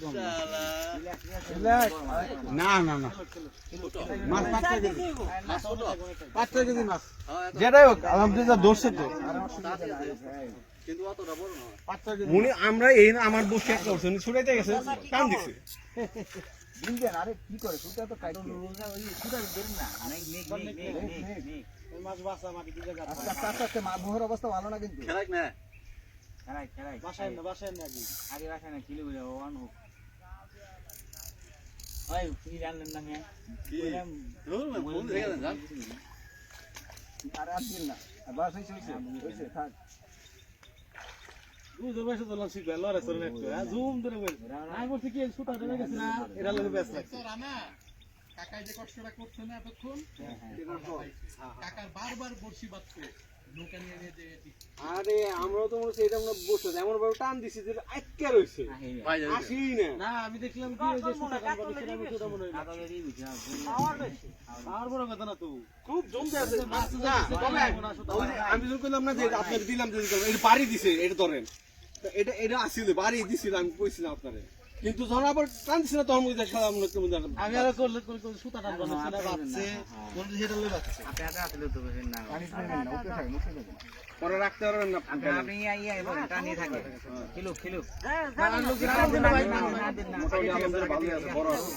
কম। না না না। মাছ পাঁচ ছয় কেজি। পাঁচ ছয় কেজি মাছ যেটাই হোক আলহামদুলিল্লাহ ধরছে তো। পাঁচ ছয় কেজি উনি আমরা এই না আমার বসে একটা ছুটাইতে গেছে কাম দিছে। মাছ বাসা মাটি দিকে বাসায় না বাসায় না বুঝতে পারছ তো লসি গেল রে তোর একটু জুম ধরে বল আমি বলছি কি? সুতা ধরে গেছে না। এরা লোকে ব্যস্ত লাগছে কাকাই যে কষ্টটা করছে না এতক্ষণ কাকার বারবার বর্ষি বাঁধছে। আরে আমরাও তো মনে হচ্ছে এটা আমরা বসে এমন ভাবে টান দিছি যে আটকে রইছে। আসি না। না আমি দেখলাম কি ওই যে করে সেটা মনে আর বড় কথা না তো। খুব জমতে আছে। না, আমি যখন করলাম না যে আপনাকে দিলাম যে এটা বাড়ি দিছে এটা ধরেন। তো এটা এটা আসছিল বাড়ি দিছিল আমি কইছিলাম আপনারে। কিন্তু যখন আবার টান দিছে না তখন মধ্যে দেখা আমরা কেমন দেখা আমি আর করলে সুতা টান বানাচ্ছি না বাচ্চে কোন সেটা লই বাচ্চে পরে রাখতে পারবেন না মোটামুটি আমাদের ভালোই আছে বড় আছে।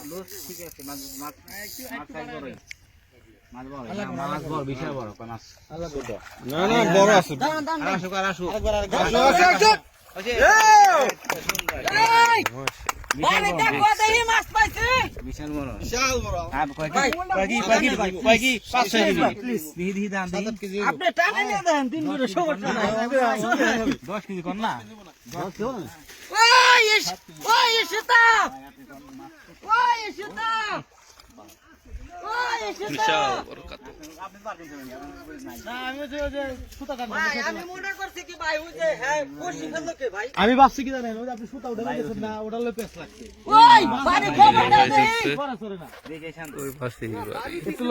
না না বড় আছে বিশাল বড় আপনি টানে নিয়ে দেন তিন করে সমস্যা নাই দশ কেজি কর না ওই ইস- ওই ইসুতা ওই ইসুতা ওই ইসুতা না আমি ওই যে ওই যে সুতা টান ভাই আমি মনে করছি কি ভাই ওই যে হ্যাঁ বসি ফেলল কে ভাই আমি ভাবছি কি জানেন আপনি সুতা উঠে গেছেন না ওটা লোক পেস লাগছে। ওই বাড়ি খবর দাও দেই। পরে সরে না ওই পাশে একটু